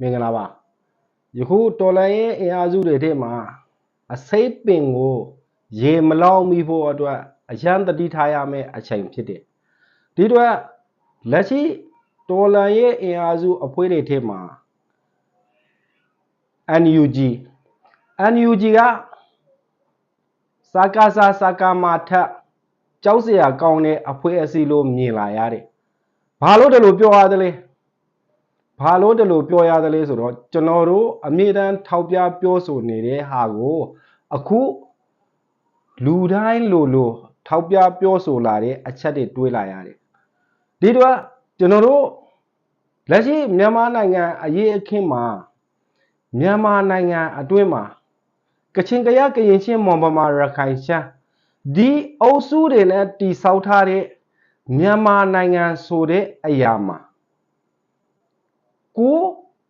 မင်္ဂလာပါယခုတော်လိုင်းရဲ့အင်အားစုတွေထဲမှာအစိပ်ပင်ကိုရေမလောင်မိဖို့အတွက်အရန်တတိထားရမယ့်အချိန်ဖြစ်တယ်ဒီတော့လက်ရှိတော်လိုင်းရဲ့အင်အားစုအဖွဲ့တွေထဲမှာ NUG NUG ကစာကာစာစာကာမာထက်ကြောက်စရာကောင်းတဲ့အဖွဲ့အစည်းလို့မြင်လာရတယ်ဘာလို့တယ်လို့ပြောရသလဲ ဘာလို့တလို့ပြောရတယ်လဲဆိုတော့ကျွန်တော်တို့အမြဲတမ်းထောက်ပြပြောဆိုနေတဲ့ဟာကို အခုလူတိုင်းလိုလိုထောက်ပြပြောဆိုလာတဲ့အချက်တွေတွေးလာရတယ်ဒီတော့ကျွန်တော်တို့လက်ရှိမြန်မာနိုင်ငံအရေးအခင်းမှာမြန်မာနိုင်ငံအတွင်းမှာကချင်ကရကရင်ချင်းမွန်ပမာရခိုင်ရှမ်းဒီအုပ်စုတွေနဲ့တိဆောက်ထားတဲ့မြန်မာနိုင်ငံဆိုတဲ့အရာမှာ ကို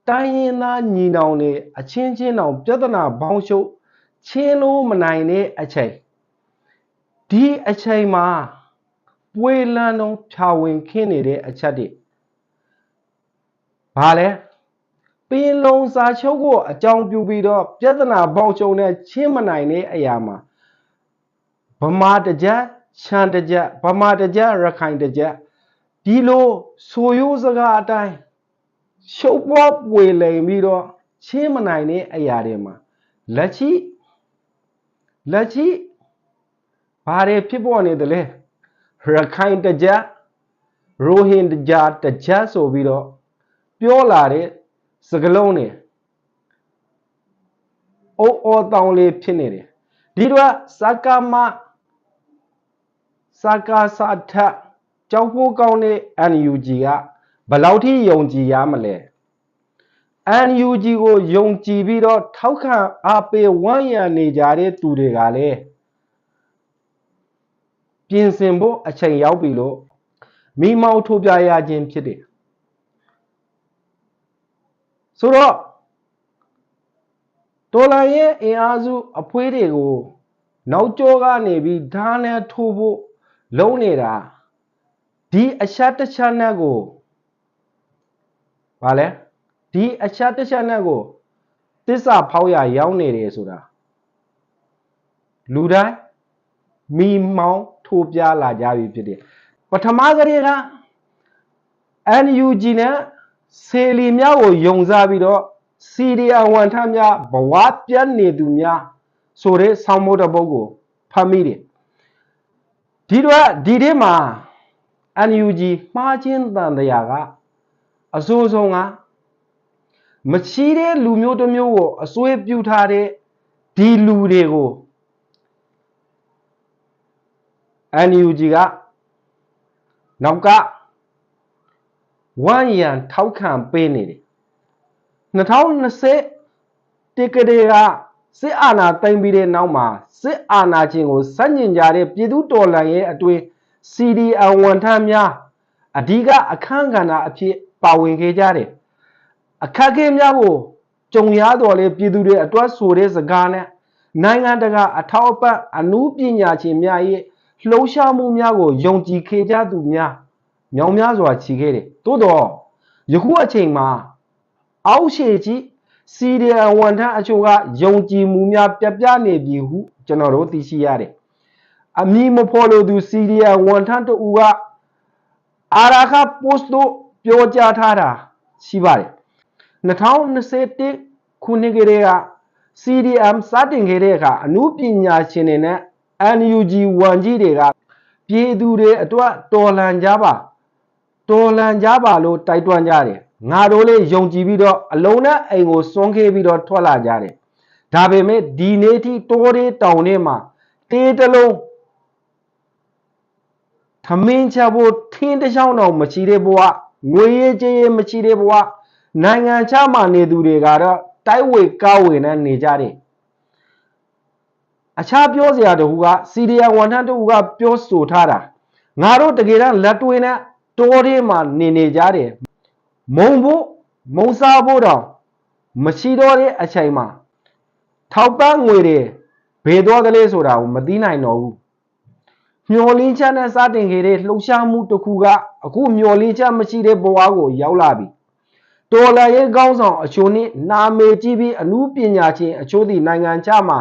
တိုင်းရင်းသားညီနောင်တွေအချင်းချင်းတောင်ပြဿနာဘောင်းရှုပ်ချင်းလို့မနိုင်တဲ့အချိန်ဒီအချိန်မှာပွေလန်းတော့ဖြာဝင်ခင်းနေတဲ့အချက်တွေဘာလဲပင်လုံးစာချုပ်ကိုအကြောင်းပြုပြီးတော့ပြဿနာဘောင်းရှုပ်နဲ့ချင်းမနိုင်တဲ့အရာမှာဗမာတကြက်ရှမ်းတကြက်ဗမာတကြက်ရခိုင်တကြက်ဒီလိုဆိုရိုးစကားအတိုင်း ရှုပ်ပွားပွေလိမ်ပြီးတော့ချင်းမနိုင်တဲ့အရာတွေမှာလက်ရှိလက်ရှိဘာတွေဖြစ်ပေါ်နေသလဲရခိုင်တကြရိုဟင်ဂျာတကြဆိုပြီးတော့ပြောလာတဲ့စကလုံးတွေအိုးအော်တောင်းလေးဖြစ်နေတယ်ဒီတော့စကာမစကာစာထကြောက်ဖို့ကောင်းတဲ့ NUG က ဘယ်လောက်ထိယုံကြည်ရမလဲ NUG ကိုယုံကြည်ပြီးတော့ထောက်ခံအားပေးဝန်းရံနေကြတဲ့သူတွေကလည်းပြင်ဆင်ဖို့အချိန်ရောက်ပြီလို့မိမောက်ထုတ်ပြရခြင်းဖြစ်တယ်ဆိုတော့ဒေါ်လာရဲ့အင်အားစုအဖွေးတွေကိုနောက်ကျောကနေပြီးဓာတ်နဲ့ထိုးဖို့လုံးနေတာဒီအချက်တစ်ချက်နဲ့ကို။ ဘာလဲ။ဒီအချက်တစ်ချက်နဲ့ကိုတစ္ဆာဖောက်ရရောက်နေတယ်ဆိုတာလူတိုင်းမိမောင်းထိုးပြလာကြပြီဖြစ်တယ်။ပထမကလေးက NUG နဲ့ဆေလီများကိုယုံစားပြီးတော့စီရီယာဝန်ထမ်းများဘဝပြတ်နေသူများဆိုတဲ့ဆောင်းမိုးတစ်ပုဒ်ကိုဖတ်မိတယ်။ဒီတော့ဒီထဲမှာ NUG မှားချင်းတန်တရားက အဆိုးဆုံးကမချီးတဲ့လူမျိုးတစ်မျိုးကိုအစွဲပြုထားတဲ့ဒီလူတွေကို NUG ကနောက်ကဝမ်းရံထောက်ခံပေးနေတယ်2020တက်ကလေးကစစ်အာဏာသိမ်းပြီးတဲ့နောက်မှာစစ်အာဏာရှင်ကိုစန့်ကျင်ကြတဲ့ပြည်သူတော်လှန်ရေးအတွင်း CDN ဝန်ထမ်းများအဓိကအခန်းကဏ္ဍအဖြစ် ပါဝင်ခဲ့ကြတယ်အခက်အခဲများကိုကြုံရတော်လေပြည်သူတွေအတွက်ဆိုတဲ့စကားနဲ့နိုင်ငံတကာအထောက်အပံ့အမှုပညာရှင်များရဲ့လှုံ့ဆော်မှုများကိုယုံကြည်ခဲ့ကြသူများမြောင်များစွာချီခဲ့တယ်သို့တော့ယခုအချိန်မှာအောက်ရှေကြီးစီဒီအန်ဝန်ထမ်းအချို့ကယုံကြည်မှုများပြပြနေပြီဟုကျွန်တော်တို့သိရှိရတယ်အမည်မဖော်လို့သူစီဒီအန်ဝန်ထမ်းတို့ကအာရာခပို့စ်တို့ ပြောကြားထားတာရှိပါတယ်2021ခုနှစ်ကလေးက CDM စတင်ခဲ့တဲ့အခါအမှုပညာရှင်တွေနဲ့ NUG ဝန်ကြီးတွေကပြည်သူတွေအတွက်တော်လှန်ကြပါတော်လှန်ကြပါလို့တိုက်တွန်းကြတယ်ငါတို့လေးယုံကြည်ပြီးတော့အလုံးနဲ့အိမ်ကိုစွန့်ခဲ့ပြီးတော့ထွက်လာကြတယ်ဒါပေမဲ့ဒီနေ့ထိတိုးသေးတောင်ထဲမှာတေးတလုံးသမင်းချဖို့ထင်းတစ်ချောင်းတော့မရှိတဲ့ဘဝ ငွေရေးကြေးရေးမရှိတဲ့ဘဝနိုင်ငံခြားမှာနေသူတွေကတော့တိုက်ဝေကားဝေနဲ့နေကြတယ်အခြားပြောစရာတခုကစီရီယန်ဝန်ထမ်းတခုကပြောဆိုထားတာငါတို့တကယ်တမ်းလက်တွေနဲ့တိုးထဲမှာနေနေကြတယ်မုံဖို့မုံစားဖို့တော့မရှိတော့တဲ့အချိန်မှာထောက်ပံ့ငွေတွေဘယ်တော့ကလေးဆိုတာကိုမသိနိုင်တော့ဘူး မျောလင်းချက်နဲ့စတင်ခဲ့တဲ့လှုပ်ရှားမှုတစ်ခုကအခုမျောလင်းချက်မရှိတဲ့ဘဝကိုရောက်လာပြီတော်လန်ရေးကောင်းဆောင်အချို့နှင့်နာမည်ကြီးပြီးအမှုပညာရှင်အချို့သည့်နိုင်ငံခြားမှာ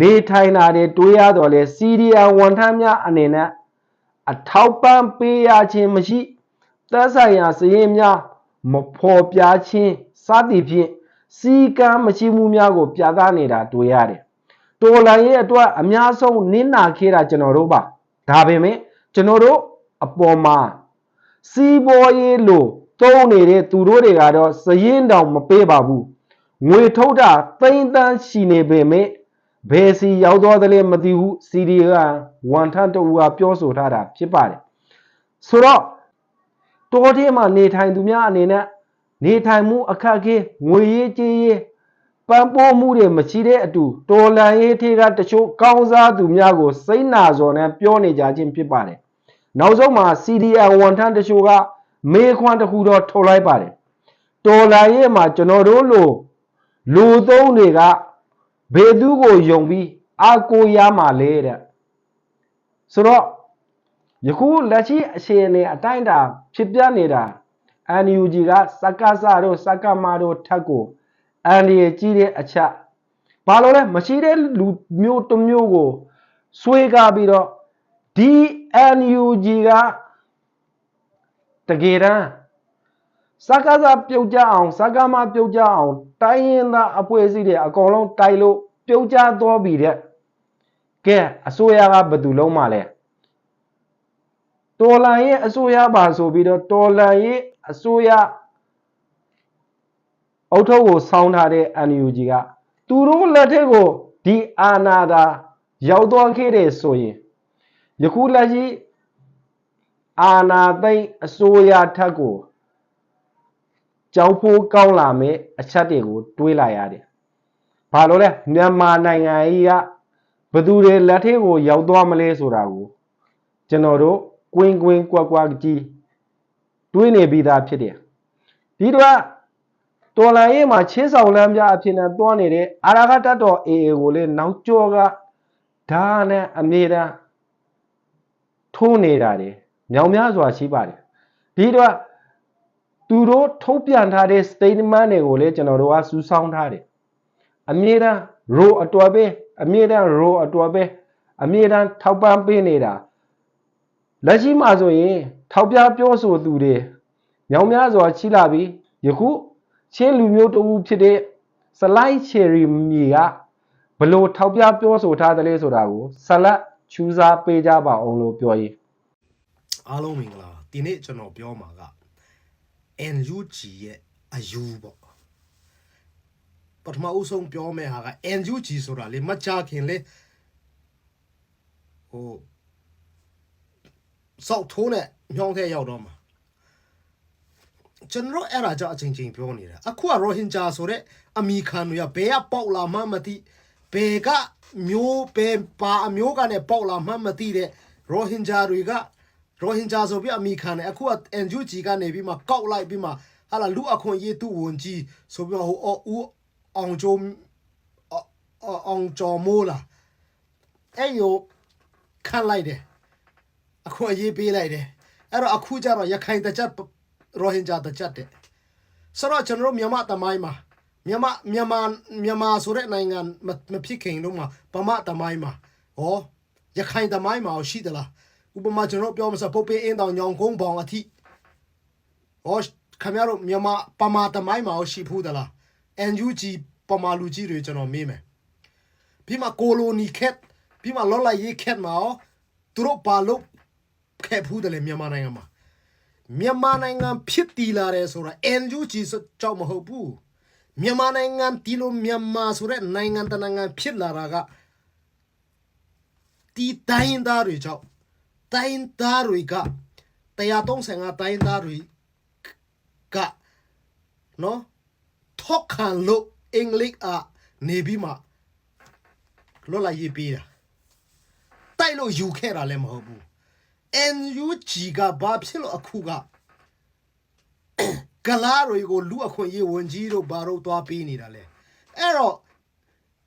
နေထိုင်တာတွေတွေးရတော့လေစီရီယံဝန်ထမ်းများအနေနဲ့အထောက်ပံ့ပေးရခြင်းမရှိသက်ဆိုင်ရာစည်ရင်များမဖော်ပြခြင်းစသည်ဖြင့်စီကံမရှိမှုများကို ပြသနေတာတွေ့ရတယ်။ တော်လန်ရေးအတွက်အများဆုံးနင်းနာခဲ့တာကျွန်တော်တို့ပါ။ဒါပေမဲ့ကျွန်တော်တို့အပေါ်မှာစီးပေါ်ရေးလို့သုံးနေတဲ့သူတို့တွေကတော့စရင်တောင်မပေးပါဘူးငွေထုတ်တာသိန်းတန်းရှိနေပေမဲ့ဘယ်စီရောက်သွားတယ်လဲမသိဘူးစီဒီကဝန်ထမ်းတူကပြောဆိုထားတာဖြစ်ပါတယ်ဆိုတော့တော်ထဲမှာနေထိုင်သူများအနေနဲ့နေထိုင်မှုအခက်အခဲငွေရေးကြေးရေး ပန်းပိုးမှုတွေမရှိတဲ့အတူတော်လန်ရေးထေကတချို့ကောင်းစားသူများကိုစိတ်နာစော်နဲ့ပြောနေကြခြင်းဖြစ်ပါတယ်နောက်ဆုံးမှာ CDN ဝန်ထမ်းတချို့ကမေးခွန်းတစ်ခုတော့ထုတ်လိုက်ပါတယ်တော်လာရဲ့မှာကျွန်တော်တို့လိုလူသုံးတွေကဘေသူကိုယုံပြီးအာကိုရမှာလဲတဲ့ဆိုတော့ယခုလက်ရှိအခြေအနေအတိုင်းတာဖြစ်ပြနေတာ NUG ကစက္ကစတို့စက္ကမတို့ထက်ကို အန်ဒီကြီးတဲ့အချက်ဘာလို့လဲမရှိတဲ့လူမျိုးတစ်မျိုးကိုဆွေးကားပြီးတော့ဒီ NUG ကတကယ်တမ်းစကားစားပြုတ်ကြအောင်စကားမပြုတ်ကြအောင် တိုင်းရင်သားအဖွဲ့အစည်းတွေအကုန်လုံးတိုက်လို့ပြုတ်ကြသွားပြီတဲ့ကဲအစိုးရကဘယ်သူလုံးမှလဲတော်လန်ရဲ့အစိုးရပါဆိုပြီးတော့တော်လန်ရဲ့အစိုးရ အုတ်ထုပ်ကိုဆောင်းထားတဲ့ NUG ကသူတို့လက်ထက်ကိုဒီအာနာသာရောက်သွားခဲ့တယ်ဆိုရင်ယခုလက်ရှိအာနာသိမ့်အစိုးရထက်ကိုကြောက်ဖို့ကောင်းလာမယ်အချက်တွေကိုတွေးလိုက်ရတယ်။ဘာလို့လဲမြန်မာနိုင်ငံကြီးကဘသူတွေလက်ထဲကိုရောက်သွားမလဲဆိုတာကိုကျွန်တော်တို့ကွင်းကွင်းကွက်ကွက်ကြီးတွေးနေပြီးသားဖြစ်တယ်။ဒီတော့ တော်လန်ရေးမှာချင်းဆောင်လမ်းပြအဖြစ်နဲ့တွားနေတဲ့အာရကတတ်တော် AA ကိုလေနောက်ကျော်ကဓာတ်နဲ့အမြဲတမ်းထိုးနေတာတယ်မြောင်များစွာရှိပါတယ်ဒီတော့သူတို့ထုတ်ပြန်ထားတဲ့ statement တွေကိုလည်းကျွန်တော်တို့ကစူးစောင်းထားတယ်အမြဲတမ်း row အတော်ပဲအမြဲတမ်း row အတော်ပဲအမြဲတမ်းထောက်ပံ့ပေးနေတာလက်ရှိမှာဆိုရင်ထောက်ပြပြောဆိုသူတွေမြောင်များစွာရှိလာပြီယခု ချင်းလူမျိုးတူဖြစ်တဲ့စလိုက်ချယ်ရီမီကဘလို့ထောက်ပြပြောဆိုထားတယ်လဲဆိုတာကိုဆလတ်ချူစားပေးကြပါအောင်လို့ပြောရေးအားလုံးမင်္ဂလာဒီနေ့ကျွန်တော်ပြောမှာက NUG ရဲ့အယူပေါ့ပထမအဦးဆုံးပြောမယ့်ဟာက NUG ဆိုတာလေမချခင်လေဟိုစောက်ထိုးနဲ့မြောင်းထဲရောက်တော့မှာ ကျွန်တော်အဲ့ဒါကြောင့်အချိန်ချင်းပြောနေတာအခုကရိုဟင်ဂျာဆိုတဲ့အမီခံတွေကဘယ်ကပေါက်လာမှမသိဘယ်ကမျိုးဘယ်ပါအမျိုးကနဲ့ပေါက်လာမှမသိတဲ့ရိုဟင်ဂျာတွေကရိုဟင်ဂျာဆိုပြီးအမိခံတယ်အခုက NUG ကနေပြီးမှကောက်လိုက်ပြီးမှဟာလာလူအခွင့်အရေးသူ့ဝန်ကြီးဆိုပြီးဟိုဦးအောင်ကျုံအောင်ကျော်မိုးလာအဲ့ယိုခံလိုက်တယ်အခုအရေးပေးလိုက်တယ်အဲ့တော့အခုကျတော့ရခိုင်တကြက် ရိုဟင်ဂျာတကြက်တဲ့ဆိုတော့ကျွန်တော်မြန်မာတမိုင်းမှာမြန်မာမြန်မာမြန်မာဆိုတဲ့နိုင်ငံမဖြစ်ခင်တော့မှာဗမာတမိုင်းမှာဟောရခိုင်တမိုင်းမှာရှိသလားဥပမာကျွန်တော်ပြောမစပုတ်ပင်းအင်းတောင်ညောင်ကုန်းပေါင်အထိဟောခင်ဗျားတို့မြန်မာပမာတမိုင်းမှာရှိဖူးသလား NUG ပမာလူကြီးတွေကျွန်တော်မေးမယ်ပြီးမှကိုလိုနီခက်ပြီးမှလော်လိုက်ရေးခက်မှာသူတို့ပါလို့ခဲ့ဖူးတယ်လေမြန်မာနိုင်ငံမှာ မြန်မာနိုင်ငံဖြစ်တည်လာတယ်ဆိုတာ NUG ကြောင့်မဟုတ်ဘူးမြန်မာနိုင်ငံတီလိုမြန်မာဆိုတဲ့နိုင်ငံတနိုင်ငံဖြစ်လာတာကတီတိုင်းသားတွေကြောင့်တိုင်းသားတွေက135တိုင်းသားတွေကနော်ထောက်ခံလို့အင်္ဂလိပ်အနေပြီးမှလောလာရေးပေးတာတိုက်လို့ယူခဲ့တာလည်းမဟုတ်ဘူး NUG ကဘာဖြစ်လို့အခုကဂလာတွေကိုလူအခွင့်အရေးဝန်ကြီးတို့ဘာတို့သွားပေးနေတာလဲအဲ့တော့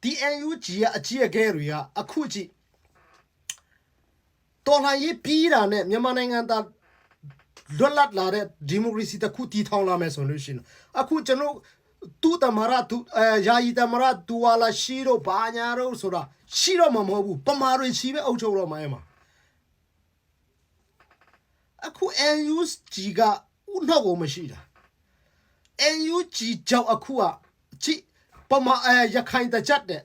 ဒီ NUG ကအကြီးအကဲတွေကအခုကြည့်တော်လှန်ရေးပြီးတာနဲ့မြန်မာနိုင်ငံသားလွတ်လပ်လာတဲ့ဒီမိုကရေစီတစ်ခုတည်ထောင်လာမယ်ဆိုလို့ရှိရင်အခုကျွန်တော်တူတမရတူအဲယာယီတမရတူဝါလာရှိတော့ဘာညာတော့ဆိုတာရှိတော့မှာမဟုတ်ဘူးပမာတွေရှိပဲအုပ်ချုပ်တော့မှာအဲမှာအ ခု NUG ကဥနောက်ကိုမရှိတာ NUG ကြောင့်အခုကချစ်ပမာအဲရခိုင်တကြက်တဲ့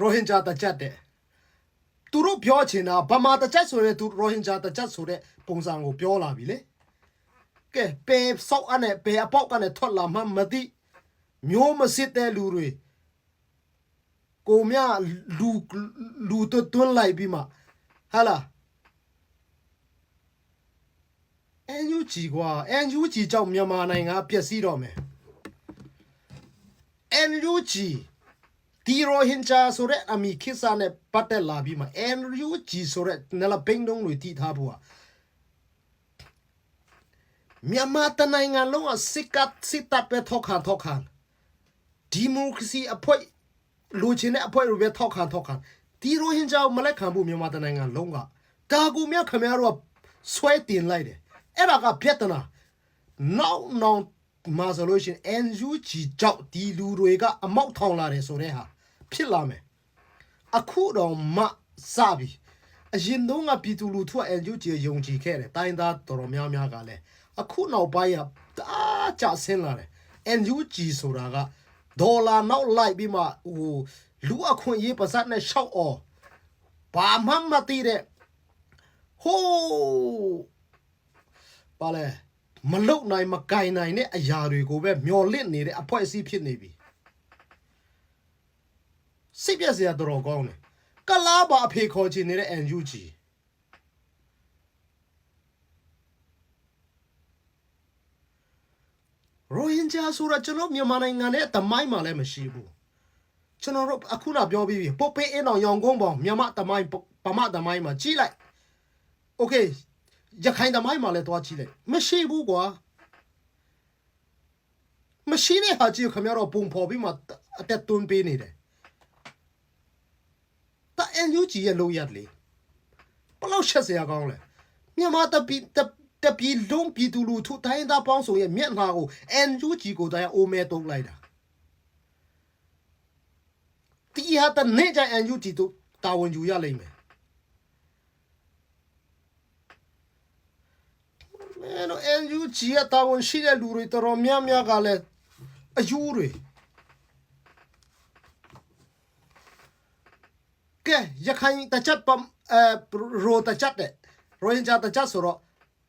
ရိုဟင်ဂျာတကြက်တဲ့သူတို့ပြောချင်တာဗမာတကြက်ဆိုရင်သူရိုဟင်ဂျာတကြက်ဆိုတဲ့ပုံစံကိုပြောလာပြီလေကဲပေဆောက်အနေပေအပေါက်ကနေထွက်လာမှမသိမျိုးမစစ်တဲ့လူတွေကိုမြလူလူတွတ်တွန်းလိုက်ပြီးမှဟာလား NUG ကွာ NUG ကြောင့်မြန်မာနိုင်ငံပျက်စီးတော့မယ် NUG ဒီရိုဟင်ဂျာဆိုတဲ့အမီခိစာနဲ့ပတ်သက်လာပြီးမှ NUG ဆိုတဲ့နလပိန်တုံးတွေတည်ထားဖို့ကမြန်မာတနိုင်ငံလုံးကစစ်ကတ်စစ်တပ်ပဲထောက်ခံထောက်ခံဒီမိုကရေစီအဖွဲ့လူချင်းတဲ့အဖွဲ့တွေပဲထောက်ခံထောက်ခံဒီရိုဟင်ဂျာကိုမလက်ခံဘူးမြန်မာတနိုင်ငံလုံးကဒါကူမြခင်ဗျားတို့ကဆွဲတင်လိုက်တယ် အဲ့ဒါကပြဿနာနောက်နောက်မှာဆိုလို့ရှိရင် NUG ကြောင့်ဒီလူတွေကအမောက်ထောင်လာတယ်ဆိုတဲ့ဟာဖြစ်လာမယ်အခုတော့မှစပြီအရင်တုန်းကပြည်သူလူထုက NUG ကိုယုံကြည်ခဲ့တယ်တိုင်းသားတော်တော်များများကလည်းအခုနောက်ပိုင်းကတအားကြဆင်းလာတယ် NUG ဆိုတာကဒေါ်လာနောက်လိုက်ပြီးမှဟိုလူအခွင့်အရေးပါစတ်နဲ့ရှောက်အော်ဘာမှမသိတဲ့ဟိုး ပါလဲမလုတ်နိုင်မကင်နိုင်တဲ့အရာတွေကိုပဲမျော်လင့်နေတဲ့အဖွဲအစည်းဖြစ်နေပြီစိတ်ပြက်စရာတော်တော်ကောင်းတယ်ကလားပါအဖေခေါ်ချင်နေတဲ့ NUG ရိုဟင်ဂျာဆိုတာကျွန်တော်မြန်မာနိုင်ငံနဲ့တမိုင်းမှာလည်းမရှိဘူးကျွန်တော်တို့အခုနပြောပြီးပြီပုတ်ပေးအင်းအောင်ရောင်ကုန်းပေါင်မြန်မာတမိုင်းပမတမိုင်းမှာကြီးလိုက်โอเค ရခိုင်သမိုင်းမှာလည်းတွားကြည့်လိုက်မရှိဘူးကွာမရှိတဲ့ဟာကြီးကိုခင်ဗျားတို့ပုံဖော်ပြီးမှအတက်သွင်းပေးနေတယ်တာ NUG ရဲ့လို့ရတယ်လေဘလို့ချက်စရာကောင်းလဲမြန်မာတပီတတပီလုံးပြည်သူလူထုတိုင်းသားပေါင်းစုံရဲ့မျက်နှာကို NUG ကိုတိုင်းအိုမဲတုံးလိုက်တာတီဟာတနေကြ NUG တို့တာဝန်ယူရလိမ့်မယ် အဲတော့ NUG ကတာဝန်ရှိတဲ့လူတွေတော်တော်များများကလည်းအယူတွေကဲရခိုင်တချက်ပမ်အဲရိုတချက်တဲ့ရိုဟင်ဂျာတချက်ဆိုတော့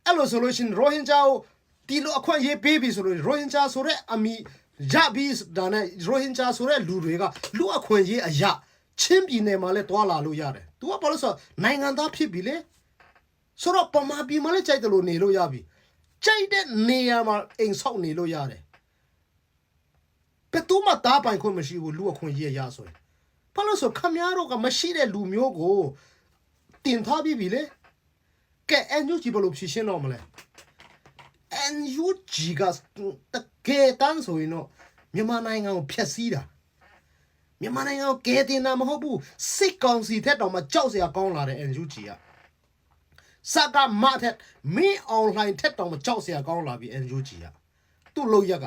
အဲ့လိုဆိုလို့ရှိရင်ရိုဟင်ဂျာကိုဒီလိုအခွင့်အရေးပေးပြီဆိုလို့ရိုဟင်ဂျာဆိုတဲ့အမီရပြီးဒါနဲ့ရိုဟင်ဂျာဆိုတဲ့လူတွေကလူအခွင့်အရေးအရာချင်းပြည်နယ်မှာလည်းတွာလာလို့ရတယ်။ तू ကဘာလို့ဆိုတော့နိုင်ငံသားဖြစ်ပြီလေ။ ဆိုတော့ပမာပြည်မှာလည်းကြိုက်တယ်လို့နေလို့ရပြီကြိုက်တဲ့နေရာမှာအိမ်ဆောက်နေလို့ရတယ်ဘယ်သူမှတားပိုင်ခွင့်မရှိဘူးလူအခွင့်အရေးရဆိုရင်ဘာလို့ဆိုခမည်းတော်ကမရှိတဲ့လူမျိုးကိုတင်ထားပြီးပြီလေကဲ NUG ဘယ်လိုဖြေရှင်းတော့မလဲ NUG ကတကယ်တမ်းဆိုရင်တော့မြန်မာနိုင်ငံကိုဖျက်ဆီးတာမြန်မာနိုင်ငံကိုကဲတင်တာမဟုတ်ဘူးစစ်ကောင်စီထက်တော့မှကြောက်စရာကောင်းလာတဲ့ NUG က စကားမထက်မင်းအွန်လိုင်းထက်တောင်မကြောက်စရာကောင်းလာပြီ NUG ကသူ့လို့ရက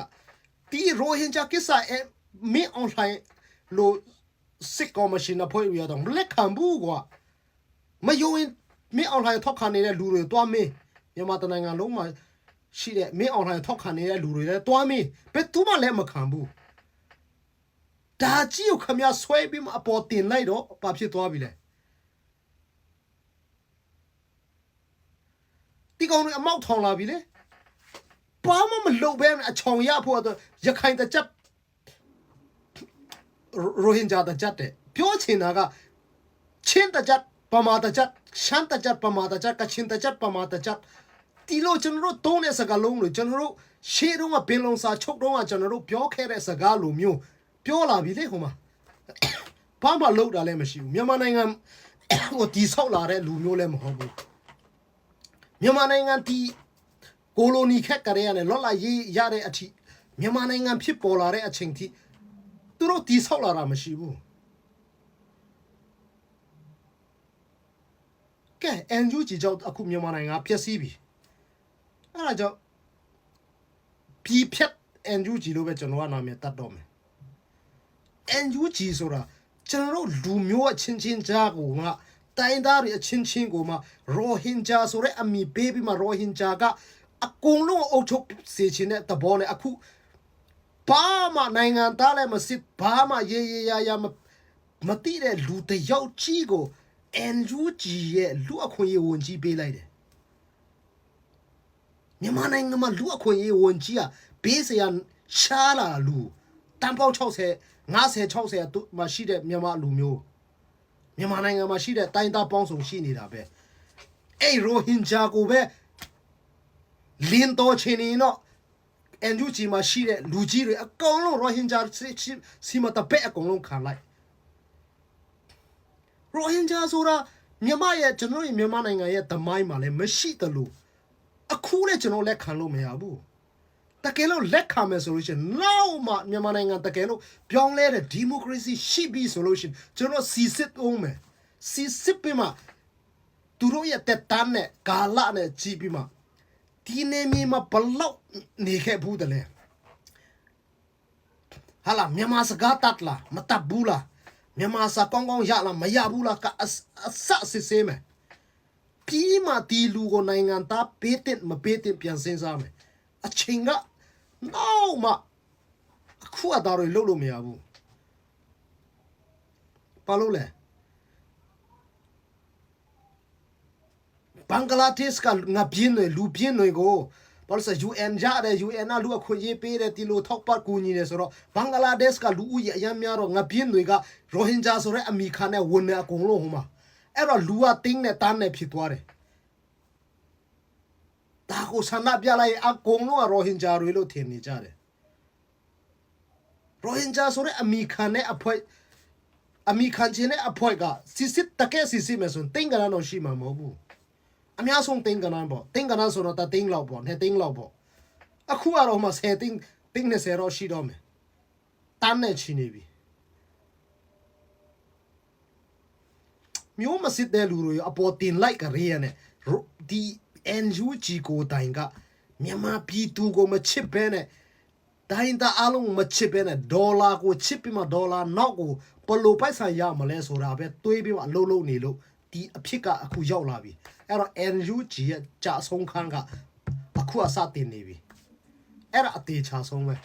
ဒီရိုဟင်ဂျာကိစ္စအဲမင်းအွန်လိုင်းလို့စစ်ကောမရှင်အဖွဲ့ရတော့မလက်ခံဘူးကွာမယုံရင်မင်းအွန်လိုင်းထောက်ခံနေတဲ့လူတွေတွားမင်းမြန်မာတနိုင်ငံလုံးမှာရှိတဲ့မင်းအွန်လိုင်းထောက်ခံနေတဲ့လူတွေလည်းတွားမင်းဘယ်သူမှလည်းမခံဘူးဒါကြီးကိုခမဆွဲပြီးမှအပေါ်တင်လိုက်တော့ဘာဖြစ်သွားပြီလဲ ကောင်တွေအမောက်ထောင်လာပြီလေဘာမှမလုပ်ဘဲအချောင်ရဖို့အတွက်ရခိုင်တကြက်ရိုဟင်ဂျာတကြက်တဲ့ပြောချင်တာကချင်းတကြက်ပမာတကြက်ရှမ်းတကြက်ပမာတကြက်ကချင်းတကြက်ပမာတကြက်ဒီလိုကျွန်တော်တို့သုံးတဲ့စကားလုံးတွေကျွန်တော်တို့ရှေးတုန်းကပင်လုံစာချုပ်တုန်းကကျွန်တော်တို့ပြောခဲ့တဲ့စကားလိုမျိုးပြောလာပြီလေဟိုမှာဘာမှလုပ်တာလည်းမရှိဘူးမြန်မာနိုင်ငံဟိုတီဆောက်လာတဲ့လူမျိုးလည်းမဟုတ်ဘူး မြန်မာနိုင်ငံဒီကိုလိုနီခက်ကလေးရတယ်လော်လာရေးရတဲ့အထိမြန်မာနိုင်ငံဖြစ်ပေါ်လာတဲ့အချိန်ထိသူတို့ဒီဆောက်လာတာမရှိဘူးကဲ NUG ကြောင့်အခုမြန်မာနိုင်ငံပျက်စီးပြီအဲ့ဒါကြောင့်ပြည်ဖြတ် NUG လို့ပဲကျွန်တော်ကနာမည်တတ်တော့မယ် NUG ဆိုတာကျွန်တော်တို့လူမျိုးအချင်းချင်းကြားကိုငါ တိုင်းသားတွေအချင်းချင်းကိုမှရိုဟင်ဂျာဆိုတဲ့အမည်ပေးပြီးမှရိုဟင်ဂျာကအကုန်လုံးအုပ်ချုပ်စေချင်တဲ့သဘောနဲ့အခုဘာမှနိုင်ငံသားလည်းမစစ်ဘာမှရေရေရာရာမမတိတဲ့လူတစ်ယောက်ကြီးကို NUG ရဲ့လူအခွင့်အရေးဝန်ကြီးပေးလိုက်တယ်မြန်မာနိုင်ငံမှာလူအခွင့်အရေးဝန်ကြီးကဘေးစရာရှားလာလူတန်ပေါက်60 50 60အတူမှာရှိတဲ့မြန်မာလူမျိုး မြန်မာနိုင်ငံမှာရှိတဲ့တိုင်းသားပေါင်းစုံရှိနေတာပဲအဲ့ရိုဟင်ဂျာကိုပဲလင်းတော်ချင်နေတော့ NUG မှာရှိတဲ့လူကြီးတွေအကုန်လုံးရိုဟင်ဂျာစီမတပက်အကုန်လုံးခံလိုက်ရိုဟင်ဂျာဆိုတာမြန်မာရဲ့ကျွန်တော်ရဲ့မြန်မာနိုင်ငံရဲ့သမိုင်းမှာလည်းမရှိသလိုအခုလည်းကျွန်တော်လက်ခံလို့မရဘူး တကယ်လို့လက်ခံမယ်ဆိုလို့ရှိရင်နောက်မှမြန်မာနိုင်ငံတကယ်လို့ပြောင်းလဲတဲ့ဒီမိုကရေစီရှိပြီဆိုလို့ရှိရင်ကျွန်တော်စီစစ်အောင်မယ်စီစစ်ပြီးမှသူတို့ရဲ့တက်တန်းနဲ့ဂါလနဲ့ကြည့်ပြီးမှဒီနေမြေမှာဘလောက်နေခဲ့ဘူးတလဲဟာလာမြန်မာစကားတတ်လားမတတ်ဘူးလားမြန်မာစာကောင်းကောင်းရလားမရဘူးလားကအစအစစစ်ဆေးမယ်ပြီးမှဒီလူကိုနိုင်ငံသားပေးတဲ့မပေးတဲ့ပြန်စဉ်းစားမယ် အချိန်ကနောက်မှအခုအသားတွေလုံးလို့မရဘူးဘာလို့လဲဘင်္ဂလားဒေ့ရှ်ကငါပြင်းတွေလူပြင်းတွေကိုဘာလို့လဲ UN ရတယ် UN ကလူအခွင့်အရေးပေးတယ်ဒီလိုထောက်ပံ့ကူညီတယ်ဆိုတော့ဘင်္ဂလားဒေ့ရှ်ကလူဦးရေအများများတော့ငါပြင်းတွေကရိုဟင်ဂျာဆိုတဲ့အမီခံနဲ့ဝင်နေအကုန်လုံးဟိုမှာအဲ့တော့လူကတင်းနဲ့တန်းနဲ့ဖြစ်သွားတယ် ဒါကိုဆန္ဒပြလိုက်အကုန်လုံးကရိုဟင်ဂျာတွေလို့ထင်နေကြတယ်ရိုဟင်ဂျာဆိုတဲ့အမီခံနဲ့အဖွဲအမီခံချင်းနဲ့အဖွဲကစစ်စစ်တကယ်စစ်စစ်မယ်ဆိုရင်တင်းကနန်းတော့ရှိမှာမဟုတ်ဘူးအများဆုံးတင်းကနန်းပေါ့တင်းကနန်းဆိုတော့တတင်းလောက်ပေါ့နဲ့တင်းလောက်ပေါ့အခုကတော့မှ10တင်းတင်းနဲ့10တော့ရှိတော့မယ်တန်းနဲ့ချီနေပြီမျိုးမစစ်တဲ့လူတွေအပေါ်တင်လိုက်ကြရရနဲ့ဒီ NUG ကိုတိုင်ကမြန်မာပြည်သူကိုမချစ်ဘဲနဲ့တိုင်းသားအလုံးမချစ်ဘဲနဲ့ဒေါ်လာကိုချစ်ပြီးမှဒေါ်လာနောက်ကိုဘယ်လိုပိုက်ဆံရမလဲဆိုတာပဲတွေးပြီးမှအလုံးလုံးနေလို့ဒီအဖြစ်ကအခုရောက်လာပြီအဲ့တော့ NUG ရဲ့ကြာဆုံးခန်းကအခုအစတင်နေပြီအဲ့ဒါအသေးချာဆုံးပဲ